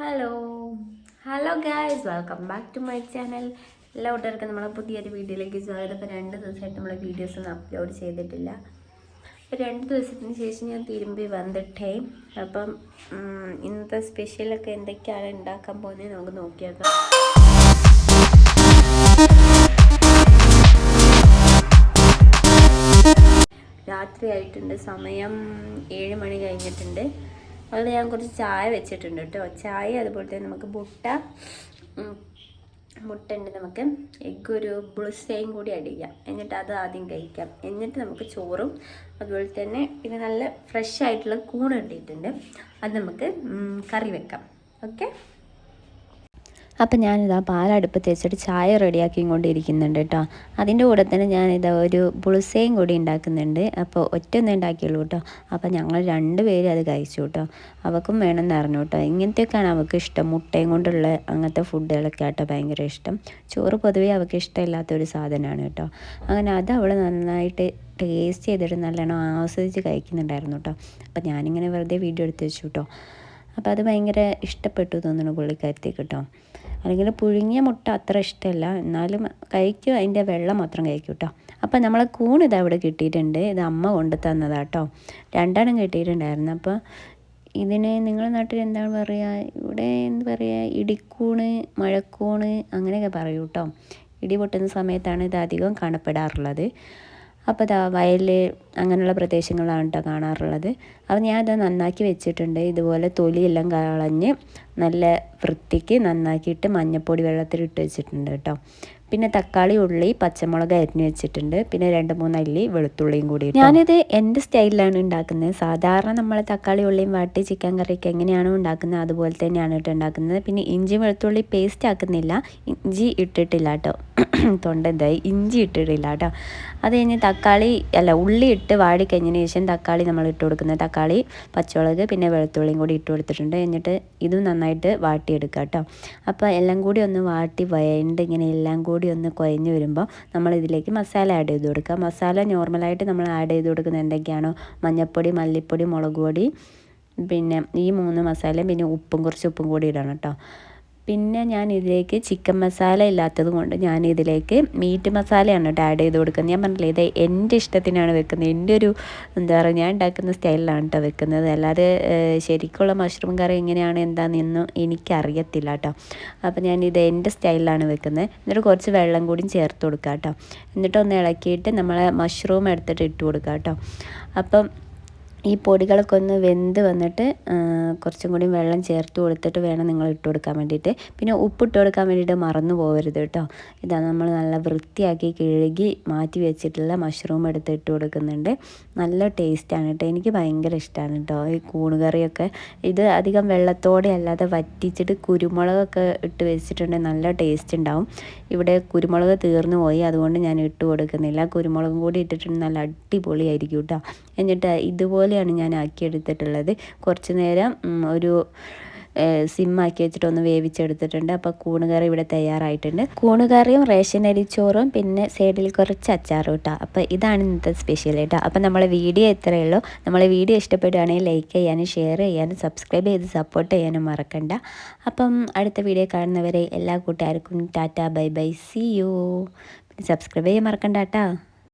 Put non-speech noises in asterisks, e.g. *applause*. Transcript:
Hello hello guys welcome back to my channel എല്ലാ കൂട്ടുകാർക്കും നമ്മളെ പുതിയൊരു വീഡിയോയിലേക്ക് സ്വാഗതം. ഇപ്പോൾ രണ്ട് ദിവസമായിട്ട് നമ്മൾ വീഡിയോസ് ഒന്നും അപ്ലോഡ് ചെയ്തിട്ടില്ല. അപ്പോൾ രണ്ട് ദിവസത്തിന് ശേഷം ഞാൻ തിരുമ്പി വന്നിട്ടേ. അപ്പം ഇന്നത്തെ സ്പെഷ്യലൊക്കെ എന്തൊക്കെയാണ് ഉണ്ടാക്കാൻ പോകുന്നത് നമുക്ക് നോക്കിയേക്കാം രാത്രി ആയിട്ടുണ്ട് സമയം ഏഴ് മണി കഴിഞ്ഞിട്ടുണ്ട്. അതുകൊണ്ട് ഞാൻ കുറച്ച് ചായ വെച്ചിട്ടുണ്ട് കേട്ടോ. ചായ അതുപോലെ തന്നെ നമുക്ക് മുട്ട മുട്ടയുണ്ട് നമുക്ക്. എഗ് ഒരു ബുളിസയും കൂടി അടിക്കാം എന്നിട്ട് അത് ആദ്യം കഴിക്കാം. എന്നിട്ട് നമുക്ക് ചോറും അതുപോലെ തന്നെ ഇത് നല്ല ഫ്രഷ് ആയിട്ടുള്ള കൂണ് കിട്ടിയിട്ടുണ്ട് അത് നമുക്ക് കറി വെക്കാം. ഓക്കെ അപ്പം ഞാനിതാ പാലടുപ്പത്ത് തേച്ചിട്ട് ചായ റെഡിയാക്കി കൊണ്ടിരിക്കുന്നുണ്ട് കേട്ടോ. അതിന്റെ കൂടെ തന്നെ ഞാനിതാ ഒരു പുളിസയും കൂടി ഉണ്ടാക്കുന്നുണ്ട്. അപ്പോൾ ഒറ്റ ഒന്നേ ഉണ്ടാക്കിയുള്ളൂ കേട്ടോ. അപ്പോൾ ഞങ്ങൾ രണ്ട് പേരും അത് കഴിച്ചു കേട്ടോ. അവൾക്കും വേണമെന്ന് അറിഞ്ഞു കേട്ടോ. ഇങ്ങനത്തെയൊക്കെയാണ് അവൾക്ക് ഇഷ്ടം. മുട്ടയും കൊണ്ടുള്ള അങ്ങനത്തെ ഫുഡുകളൊക്കെ ആട്ടോ ഭയങ്കര ഇഷ്ടം. ചോറ് പൊതുവേ അവൾക്ക് ഇഷ്ടമില്ലാത്തൊരു സാധനമാണ് കേട്ടോ. അങ്ങനെ അത് അവൾ നന്നായിട്ട് ടേസ്റ്റ് ചെയ്തിട്ട് നല്ലോണം ആസ്വദിച്ച് കഴിക്കുന്നുണ്ടായിരുന്നു കേട്ടോ. അപ്പം ഞാനിങ്ങനെ വെറുതെ വീഡിയോ എടുത്ത് വെച്ചു കേട്ടോ. അപ്പോൾ അത് ഭയങ്കര ഇഷ്ടപ്പെട്ടു തോന്നുന്നു പുള്ളിക്കാരത്തി കേട്ടോ. അല്ലെങ്കിൽ പുഴുങ്ങിയ മുട്ട അത്ര ഇഷ്ടമല്ല. എന്നാലും കഴിക്കും അതിന്റെ വെള്ളം മാത്രം കഴിക്കും കേട്ടോ. അപ്പോൾ നമ്മളെ കൂൺ ഇത് അവിടെ കിട്ടിയിട്ടുണ്ട്. ഇത് അമ്മ കൊണ്ട് തന്നതാട്ടോ രണ്ടെണ്ണം കിട്ടിയിട്ടുണ്ടായിരുന്നു. അപ്പോൾ ഇതിന് നിങ്ങളുടെ നാട്ടിൽ എന്താണ് പറയുക ഇവിടെ എന്ത് പറയുക ഇടിക്കൂണ് മഴക്കൂണ് അങ്ങനെയൊക്കെ പറയൂ കേട്ടോ. ഇടി പൊട്ടുന്ന സമയത്താണ് ഇത് അധികം കാണപ്പെടാറുള്ളത്. അപ്പോൾ ഇതാ വയൽ അങ്ങനെയുള്ള പ്രദേശങ്ങളാണ് കേട്ടോ കാണാറുള്ളത്. അപ്പോൾ ഞാനത് നന്നാക്കി വെച്ചിട്ടുണ്ട്. ഇതുപോലെ തൊലിയെല്ലാം കളഞ്ഞ് നല്ല വൃത്തിക്ക് നന്നാക്കിയിട്ട് മഞ്ഞപ്പൊടി വെള്ളത്തിൽ ഇട്ട് വെച്ചിട്ടുണ്ട് കേട്ടോ പിന്നെ തക്കാളി ഉള്ളി പച്ചമുളക് അരിഞ്ഞ് വെച്ചിട്ടുണ്ട്. പിന്നെ രണ്ട് മൂന്ന് അല്ലി വെളുത്തുള്ളിയും കൂടി ഇട്ടു. ഞാനിത് എന്റെ സ്റ്റൈലിലാണ് ഉണ്ടാക്കുന്നത്. സാധാരണ നമ്മൾ തക്കാളി ഉള്ളിയും വാട്ടി ചിക്കൻ കറിക്ക് എങ്ങനെയാണോ ഉണ്ടാക്കുന്നത് അതുപോലെ തന്നെയാണ് കേട്ടോ ഉണ്ടാക്കുന്നത്. പിന്നെ ഇഞ്ചി വെളുത്തുള്ളി പേസ്റ്റ് ആക്കുന്നില്ല. ഇഞ്ചി ഇട്ടിട്ടില്ല കേട്ടോ. *clears throat* തൊണ്ട എന്തായി ഇഞ്ചി ഇട്ടിട്ടില്ല കേട്ടോ. അത് കഴിഞ്ഞ് തക്കാളി അല്ല ഉള്ളി ഇട്ട് വാടി കഴിഞ്ഞതിന് ശേഷം തക്കാളി നമ്മൾ ഇട്ട് കൊടുക്കുന്നത്. തക്കാളി പച്ചമുളക് പിന്നെ വെളുത്തുള്ളിയും കൂടി ഇട്ട് കൊടുത്തിട്ടുണ്ട്. എന്നിട്ട് ഇതും നന്നായിട്ട് വാട്ടിയെടുക്കാം കേട്ടോ. അപ്പോൾ എല്ലാം കൂടി ഒന്ന് വാട്ടി വയണ്ട് ഇങ്ങനെ എല്ലാം കൂടി ഒന്ന് കുഴഞ്ഞ് വരുമ്പോൾ നമ്മൾ ഇതിലേക്ക് മസാല ആഡ് ചെയ്ത് കൊടുക്കുക. മസാല നോർമലായിട്ട് നമ്മൾ ആഡ് ചെയ്ത് കൊടുക്കുന്നത് എന്തൊക്കെയാണോ? മഞ്ഞൾപ്പൊടി മല്ലിപ്പൊടി മുളക് പൊടി പിന്നെ ഈ മൂന്ന് മസാലയും പിന്നെ ഉപ്പും കുറച്ച് ഉപ്പും കൂടി ഇടണം കേട്ടോ. പിന്നെ ഞാൻ ഇതിലേക്ക് ചിക്കൻ മസാല ഇല്ലാത്തത് കൊണ്ട് ഞാൻ ഇതിലേക്ക് മീറ്റ് മസാലയാണ് കേട്ടോ ആഡ് ചെയ്ത് കൊടുക്കുന്നത്. ഞാൻ പറഞ്ഞില്ലേ ഇത് എന്റെ ഇഷ്ടത്തിനാണ് വെക്കുന്നത്. എന്റെ ഒരു എന്താ പറയുക ഞാൻ ഉണ്ടാക്കുന്ന സ്റ്റൈലിലാണ് കേട്ടോ വെക്കുന്നത്. അല്ലാതെ ശരിക്കുള്ള മഷ്റൂം കറി എങ്ങനെയാണ് എന്താണെന്നൊന്നും എനിക്കറിയത്തില്ല കേട്ടോ അപ്പോൾ ഞാൻ ഇത് എന്റെ സ്റ്റൈലിലാണ് വെക്കുന്നത്. എന്നിട്ട് കുറച്ച് വെള്ളം കൂടി ചേർത്ത് കൊടുക്കാം കേട്ടോ എന്നിട്ട് ഒന്ന് ഇളക്കിയിട്ട് നമ്മളെ മഷ്റൂം എടുത്തിട്ട് ഇട്ട് കൊടുക്കാം കേട്ടോ അപ്പം ഈ പൊടികളൊക്കെ ഒന്ന് വെന്ത് വന്നിട്ട് കുറച്ചും കൂടി വെള്ളം ചേർത്ത് കൊടുത്തിട്ട് വേണം നിങ്ങൾ ഇട്ട് കൊടുക്കാൻ വേണ്ടിയിട്ട്. പിന്നെ ഉപ്പ് ഇട്ട് കൊടുക്കാൻ വേണ്ടിയിട്ട് മറന്നു പോകരുത് കേട്ടോ. ഇതാ നമ്മൾ നല്ല വൃത്തിയാക്കി കഴുകി മാറ്റി വെച്ചിട്ടുള്ള മഷ്റൂം എടുത്ത് ഇട്ട് കൊടുക്കുന്നുണ്ട്. നല്ല ടേസ്റ്റാണ് കേട്ടോ. എനിക്ക് ഭയങ്കര ഇഷ്ടമാണ് കേട്ടോ. ഈ കൂണുകറിയൊക്കെ ഇത് അധികം വെള്ളത്തോടെ അല്ലാതെ വറ്റിച്ചിട്ട് കുരുമുളകൊക്കെ ഇട്ട് വെച്ചിട്ടുണ്ടെങ്കിൽ നല്ല ടേസ്റ്റ് ഉണ്ടാവും. ഇവിടെ കുരുമുളക് തീർന്നു പോയി അതുകൊണ്ട് ഞാൻ ഇട്ട് കൊടുക്കുന്നില്ല. കുരുമുളകും കൂടി ഇട്ടിട്ടുണ്ടെങ്കിൽ നല്ല അടിപൊളിയായിരിക്കും കേട്ടോ. എന്നിട്ട് ഇതുപോലെയാണ് ഞാൻ ആക്കിയെടുത്തിട്ടുള്ളത്. കുറച്ച് നേരം ഒരു സിമ്മാക്കി വെച്ചിട്ട് ഒന്ന് വേവിച്ചെടുത്തിട്ടുണ്ട്. അപ്പോൾ കൂണുകറി ഇവിടെ തയ്യാറായിട്ടുണ്ട്. കൂണുകറിയും റേഷൻ അരിച്ചോറും പിന്നെ സൈഡിൽ കുറച്ച് അച്ചാറും കേട്ടോ അപ്പോൾ ഇതാണ് ഇന്നത്തെ സ്പെഷ്യൽ കേട്ടോ. അപ്പോൾ നമ്മളെ വീഡിയോ ഇത്രയേ ഉള്ളൂ. നമ്മളെ വീഡിയോ ഇഷ്ടപ്പെടുകയാണെങ്കിൽ ലൈക്ക് ചെയ്യാനും ഷെയർ ചെയ്യാനും സബ്സ്ക്രൈബ് ചെയ്ത് സപ്പോർട്ട് ചെയ്യാനും മറക്കണ്ട. അപ്പം അടുത്ത വീഡിയോ കാണുന്നവരെ എല്ലാ കൂട്ടുകാർക്കും tata bye bye see you. Subscribe ചെയ്യാൻ മറക്കണ്ട കേട്ടോ.